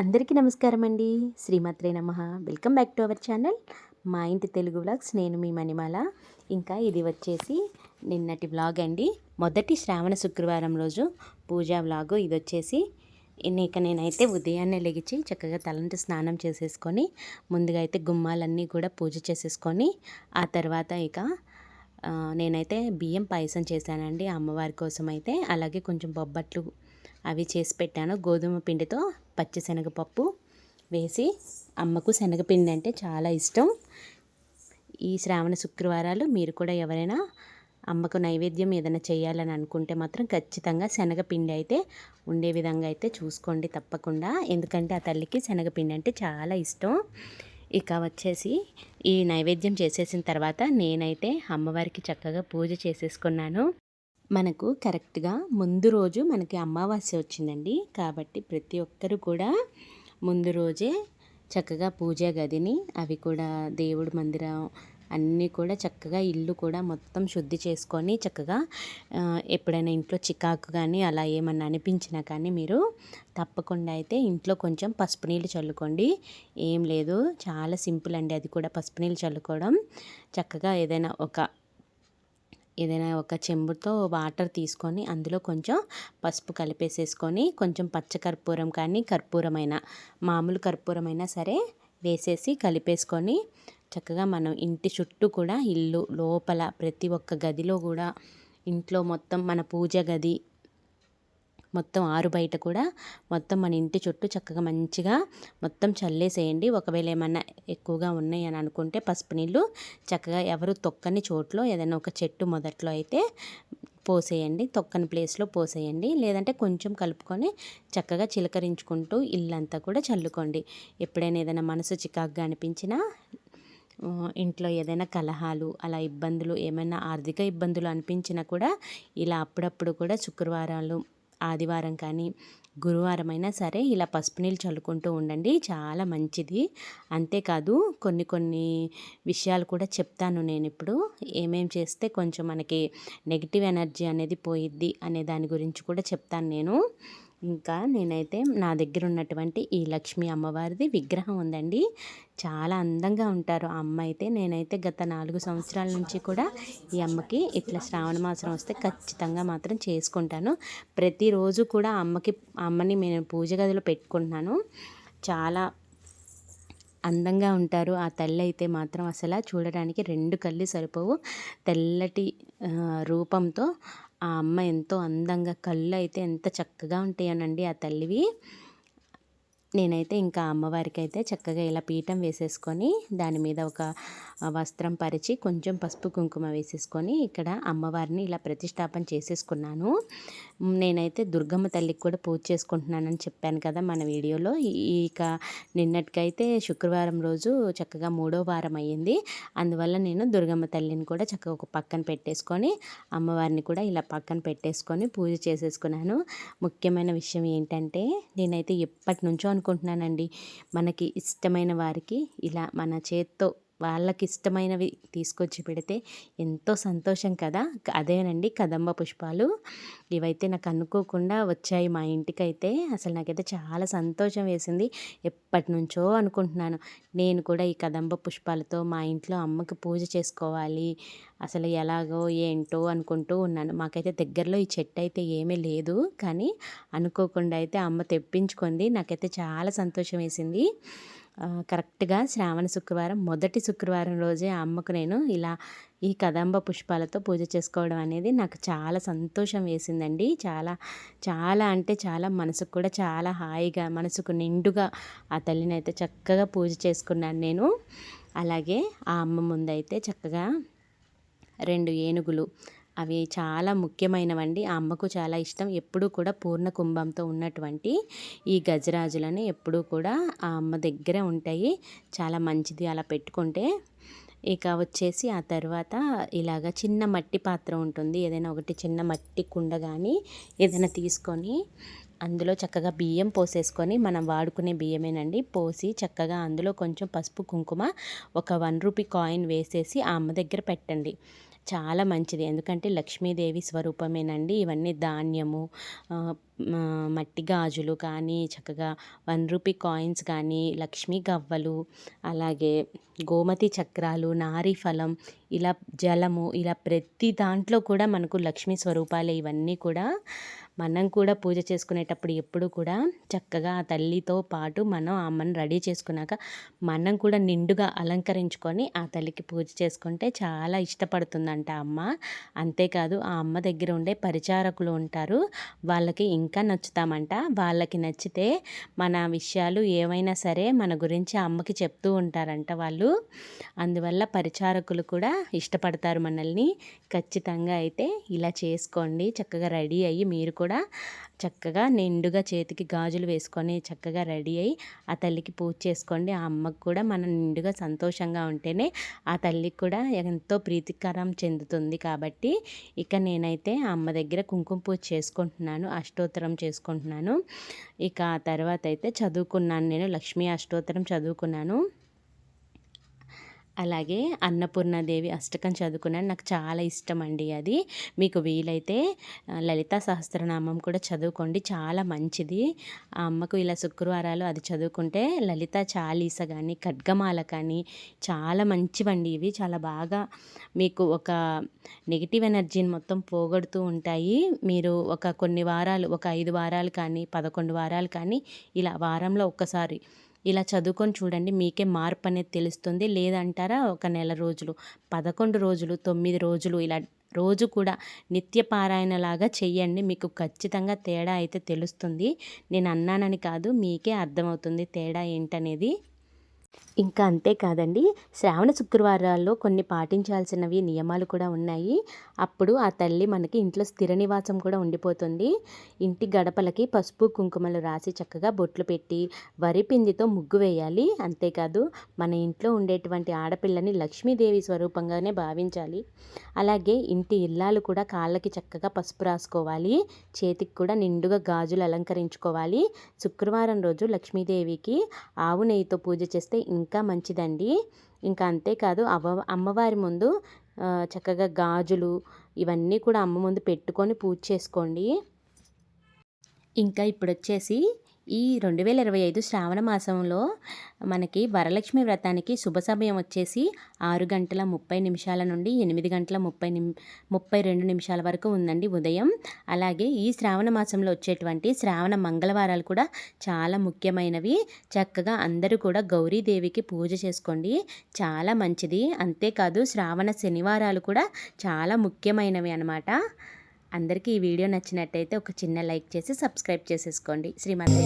అందరికీ నమస్కారం అండి శ్రీమాత్రే నమ. Welcome back to our channel. మా ఇంటి తెలుగు వ్లాగ్స్ నేను మీ మణిమాల. ఇంకా ఇది వచ్చేసి నిన్నటి వ్లాగ్ అండి. మొదటి శ్రావణ శుక్రవారం రోజు పూజా వ్లాగు. ఇది వచ్చేసి ఇక నేనైతే ఉదయాన్నే లెగిచి చక్కగా తలంటి స్నానం చేసేసుకొని ముందుగా అయితే గుమ్మాలన్నీ కూడా పూజ చేసేసుకొని ఆ తర్వాత ఇక నేనైతే బియ్యం పాయసం చేశానండి అమ్మవారి కోసం అయితే. అలాగే కొంచెం బొబ్బట్లు అవి చేసి పెట్టాను. గోధుమ పిండితో పచ్చిశనగపప్పు వేసి అమ్మకు శనగపిండి అంటే చాలా ఇష్టం. ఈ శ్రావణ శుక్రవారాలు మీరు కూడా ఎవరైనా అమ్మకు నైవేద్యం ఏదైనా చేయాలని అనుకుంటే మాత్రం ఖచ్చితంగా శనగపిండి అయితే ఉండే విధంగా అయితే చూసుకోండి తప్పకుండా. ఎందుకంటే ఆ తల్లికి శనగపిండి అంటే చాలా ఇష్టం. ఇక వచ్చేసి ఈ నైవేద్యం చేసేసిన తర్వాత నేనైతే అమ్మవారికి చక్కగా పూజ చేసేసుకున్నాను. మనకు కరెక్ట్గా ముందు రోజు మనకి అమావాస్య వచ్చిందండి. కాబట్టి ప్రతి ఒక్కరు కూడా ముందు రోజే చక్కగా పూజా గదిని అవి కూడా దేవుడి మందిరం అన్నీ కూడా చక్కగా ఇల్లు కూడా మొత్తం శుద్ధి చేసుకొని చక్కగా ఎప్పుడైనా ఇంట్లో చికాకు కానీ అలా ఏమన్నా అనిపించినా కానీ మీరు తప్పకుండా అయితే ఇంట్లో కొంచెం పసుపు నీళ్ళు చల్లుకోండి. ఏం లేదు చాలా సింపుల్ అండి అది కూడా పసుపు నీళ్ళు చల్లుకోవడం. చక్కగా ఏదైనా ఒక ఏదైనా ఒక చెంబుతో వాటర్ తీసుకొని అందులో కొంచెం పసుపు కలిపేసేసుకొని కొంచెం పచ్చ కర్పూరం కానీ కర్పూరమైన మామూలు కర్పూరమైనా సరే వేసేసి కలిపేసుకొని చక్కగా మనం ఇంటి చుట్టూ కూడా ఇల్లు లోపల ప్రతి ఒక్క గదిలో కూడా ఇంట్లో మొత్తం మన పూజ గది మొత్తం ఆరు బయట కూడా మొత్తం మన ఇంటి చుట్టూ చక్కగా మంచిగా మొత్తం చల్లేసేయండి. ఒకవేళ ఏమన్నా ఎక్కువగా ఉన్నాయి అని అనుకుంటే పసుపు నీళ్ళు చక్కగా ఎవరు తొక్కని చోట్లో ఏదైనా ఒక చెట్టు మొదట్లో అయితే పోసేయండి. తొక్కని ప్లేస్లో పోసేయండి. లేదంటే కొంచెం కలుపుకొని చక్కగా చిలకరించుకుంటూ ఇల్లంతా కూడా చల్లుకోండి. ఎప్పుడైనా ఏదైనా మనసు చికాకుగా అనిపించినా ఇంట్లో ఏదైనా కలహాలు అలా ఇబ్బందులు ఏమైనా ఆర్థిక ఇబ్బందులు అనిపించినా కూడా ఇలా అప్పుడప్పుడు కూడా శుక్రవారాలు ఆదివారం కానీ గురువారం అయినా సరే ఇలా పసుపు నీళ్ళు చల్లుకుంటూ ఉండండి. చాలా మంచిది. అంతేకాదు కొన్ని కొన్ని విషయాలు కూడా చెప్తాను నేను ఇప్పుడు. ఏమేం చేస్తే కొంచెం మనకి నెగిటివ్ ఎనర్జీ అనేది పోయిద్ది అనే దాని గురించి కూడా చెప్తాను నేను. ఇంకా నేనైతే నా దగ్గర ఉన్నటువంటి ఈ లక్ష్మీ అమ్మవారిది విగ్రహం ఉందండి. చాలా అందంగా ఉంటారు. ఆ అమ్మ అయితే నేనైతే గత నాలుగు సంవత్సరాల నుంచి కూడా ఈ అమ్మకి ఇట్లా శ్రావణ మాసం వస్తే ఖచ్చితంగా మాత్రం చేసుకుంటాను. ప్రతిరోజు కూడా అమ్మకి అమ్మని నేను పూజ గదిలో పెట్టుకుంటున్నాను. చాలా అందంగా ఉంటారు. ఆ తల్లి అయితే మాత్రం అసలు చూడడానికి రెండు కళ్ళు సరిపోవు. తెల్లటి రూపంతో ఆ అమ్మ ఎంతో అందంగా కళ్ళు అయితే ఎంత చక్కగా ఉంటాయనండి ఆ తల్లివి. నేనైతే ఇంకా అమ్మవారికి అయితే చక్కగా ఇలా పీఠం వేసేసుకొని దాని మీద ఒక వస్త్రం పరిచి కొంచెం పసుపు కుంకుమ వేసేసుకొని ఇక్కడ అమ్మవారిని ఇలా ప్రతిష్టాపన చేసేసుకున్నాను. నేనైతే దుర్గమ్మ తల్లికి కూడా పూజ చేసుకుంటున్నానని చెప్పాను కదా మన వీడియోలో. ఇక నిన్నటికైతే శుక్రవారం రోజు చక్కగా మూడో వారం అయ్యింది. అందువల్ల నేను దుర్గమ్మ తల్లిని కూడా చక్కగా ఒక పక్కన పెట్టేసుకొని అమ్మవారిని కూడా ఇలా పక్కన పెట్టేసుకొని పూజ చేసేసుకున్నాను. ముఖ్యమైన విషయం ఏంటంటే నేనైతే ఎప్పటి నుంచో అనుకుంటున్నానండి మనకి ఇష్టమైన వారికి ఇలా మన చేత్తో వాళ్ళకి ఇష్టమైనవి తీసుకొచ్చి పెడితే ఎంతో సంతోషం కదా. అదేనండి కదంబ పుష్పాలు. ఇవైతే నాకు అనుకోకుండా వచ్చాయి మా ఇంటికైతే. అసలు నాకైతే చాలా సంతోషం వేసింది. ఎప్పటి నుంచో అనుకుంటున్నాను. నేను కూడా ఈ కదంబ పుష్పాలతో మా ఇంట్లో అమ్మకి పూజ చేసుకోవాలి. అసలు ఎలాగో ఏంటో అనుకుంటూ ఉన్నాను. మాకైతే దగ్గరలో ఈ చెట్టు అయితే ఏమీ లేదు. కానీ అనుకోకుండా అయితే అమ్మ తెప్పించుకుంది. నాకైతే చాలా సంతోషం వేసింది. కరెక్ట్గా శ్రావణ శుక్రవారం మొదటి శుక్రవారం రోజే అమ్మకు నేను ఇలా ఈ కదంబ పుష్పాలతో పూజ చేసుకోవడం అనేది నాకు చాలా సంతోషం వేసిందండి. చాలా చాలా అంటే చాలా మనసుకు కూడా చాలా హాయిగా మనసుకు నిండుగా ఆ తల్లిని అయితే చక్కగా పూజ చేసుకున్నాను నేను. అలాగే ఆ అమ్మ ముందైతే చక్కగా రెండు ఏనుగులు అవి చాలా ముఖ్యమైనవండి. ఆ అమ్మకు చాలా ఇష్టం. ఎప్పుడూ కూడా పూర్ణ కుంభంతో ఉన్నటువంటి ఈ గజరాజులని ఎప్పుడూ కూడా ఆ అమ్మ దగ్గరే ఉంటాయి. చాలా మంచిది అలా పెట్టుకుంటే. ఇక వచ్చేసి ఆ తర్వాత ఇలాగ చిన్న మట్టి పాత్ర ఉంటుంది. ఏదైనా ఒకటి చిన్న మట్టి కుండ కానీ ఏదైనా తీసుకొని అందులో చక్కగా బియ్యం పోసేసుకొని మనం వాడుకునే బియ్యమేనండి. పోసి చక్కగా అందులో కొంచెం పసుపు కుంకుమ ఒక వన్ రూపీ కాయిన్ వేసేసి ఆ అమ్మ దగ్గర పెట్టండి. చాలా మంచిది. ఎందుకంటే లక్ష్మీదేవి స్వరూపమేనండి. ఇవన్నీ ధాన్యము మట్టి గాజులు కానీ చక్కగా వన్ రూపీ కాయిన్స్ కానీ లక్ష్మీ గవ్వలు అలాగే గోమతి చక్రాలు నారీ ఫలం ఇలా జలము ఇలా ప్రతి దాంట్లో కూడా మనకు లక్ష్మీ స్వరూపాలే. ఇవన్నీ కూడా మనం కూడా పూజ చేసుకునేటప్పుడు ఎప్పుడు కూడా చక్కగా ఆ తల్లితో పాటు మనం అమ్మని రెడీ చేసుకున్నాక మనం కూడా నిండుగా అలంకరించుకొని ఆ తల్లికి పూజ చేసుకుంటే చాలా ఇష్టపడుతుందంట అమ్మ. అంతేకాదు ఆ అమ్మ దగ్గర ఉండే పరిచారకులు ఉంటారు వాళ్ళకి ఇంకా నచ్చుతామంట. వాళ్ళకి నచ్చితే మన విషయాలు ఏమైనా సరే మన గురించి ఆ అమ్మకి చెప్తూ ఉంటారంట వాళ్ళు. అందువల్ల పరిచారకులు కూడా ఇష్టపడతారు మనల్ని. ఖచ్చితంగా అయితే ఇలా చేసుకోండి చక్కగా రెడీ అయ్యి మీరు కూడా చక్కగా నిండుగా చేతికి గాజులు వేసుకొని చక్కగా రెడీ అయ్యి ఆ తల్లికి పూజ చేసుకోండి. ఆ అమ్మకు కూడా మనం నిండుగా సంతోషంగా ఉంటేనే ఆ తల్లికి కూడా ఎంతో ప్రీతికరం చెందుతుంది కాబట్టి ఇక నేనైతే ఆ అమ్మ దగ్గర కుంకుమ పూజ చేసుకుంటున్నాను అష్టోత్తరం చేసుకుంటున్నాను. ఇక ఆ తర్వాత అయితే చదువుకున్నాను నేను లక్ష్మీ అష్టోత్తరం చదువుకున్నాను. అలాగే అన్నపూర్ణాదేవి అష్టకం చదువుకున్నాను నాకు చాలా ఇష్టం అండి అది. మీకు వీలైతే లలితా సహస్రనామం కూడా చదువుకోండి. చాలా మంచిది. ఆ అమ్మకు ఇలా శుక్రవారాలు అది చదువుకుంటే లలిత చాలీస కానీ ఖడ్గమాల కానీ చాలా మంచివండి ఇవి. చాలా బాగా మీకు ఒక నెగిటివ్ ఎనర్జీని మొత్తం పోగొడుతూ ఉంటాయి. మీరు ఒక కొన్ని వారాలు ఒక ఐదు వారాలు కానీ పదకొండు వారాలు కానీ ఇలా వారంలో ఒక్కసారి ఇలా చదువుకొని చూడండి మీకే మార్పు అనేది తెలుస్తుంది. లేదంటారా ఒక నెల రోజులు పదకొండు రోజులు తొమ్మిది రోజులు ఇలా రోజు కూడా నిత్య పారాయణలాగా చెయ్యండి. మీకు ఖచ్చితంగా తేడా అయితే తెలుస్తుంది. నేను అన్నానని కాదు మీకే అర్థమవుతుంది తేడా ఏంటనేది. ఇంకా అంతేకాదండి శ్రావణ శుక్రవారాల్లో కొన్ని పాటించాల్సినవి నియమాలు కూడా ఉన్నాయి. అప్పుడు ఆ తల్లి మనకి ఇంట్లో స్థిర నివాసం కూడా ఉండిపోతుంది. ఇంటి గడపలకి పసుపు కుంకుమలు రాసి చక్కగా బొట్లు పెట్టి వరి పిండితో ముగ్గు వేయాలి. అంతేకాదు మన ఇంట్లో ఉండేటువంటి ఆడపిల్లని లక్ష్మీదేవి స్వరూపంగానే భావించాలి. అలాగే ఇంటి ఇల్లాలు కూడా కాళ్ళకి చక్కగా పసుపు రాసుకోవాలి. చేతికి కూడా నిండుగా గాజులు అలంకరించుకోవాలి. శుక్రవారం రోజు లక్ష్మీదేవికి ఆవు నెయ్యితో పూజ చేస్తే ఇంకా మంచిదండి. ఇంకా అంతేకాదు అవ్వ అమ్మవారి ముందు చక్కగా గాజులు ఇవన్నీ కూడా అమ్మ ముందు పెట్టుకొని పూజ చేసుకోండి. ఇంకా ఇప్పుడు వచ్చేసి ఈ రెండు వేల ఇరవై ఐదు శ్రావణ మాసంలో మనకి వరలక్ష్మి వ్రతానికి శుభ సమయం వచ్చేసి ఆరు గంటల ముప్పై నిమిషాల నుండి ఎనిమిది గంటల ముప్పై నిమి ముప్పై రెండు నిమిషాల వరకు ఉందండి ఉదయం. అలాగే ఈ శ్రావణ మాసంలో వచ్చేటువంటి శ్రావణ మంగళవారాలు కూడా చాలా ముఖ్యమైనవి. చక్కగా అందరూ కూడా గౌరీదేవికి పూజ చేసుకోండి. చాలా మంచిది. అంతేకాదు శ్రావణ శనివారాలు కూడా చాలా ముఖ్యమైనవి అన్నమాట. అందరికీ ఈ వీడియో నచ్చినట్టయితే ఒక చిన్న లైక్ చేసి సబ్స్క్రైబ్ చేసేసుకోండి. శ్రీమతి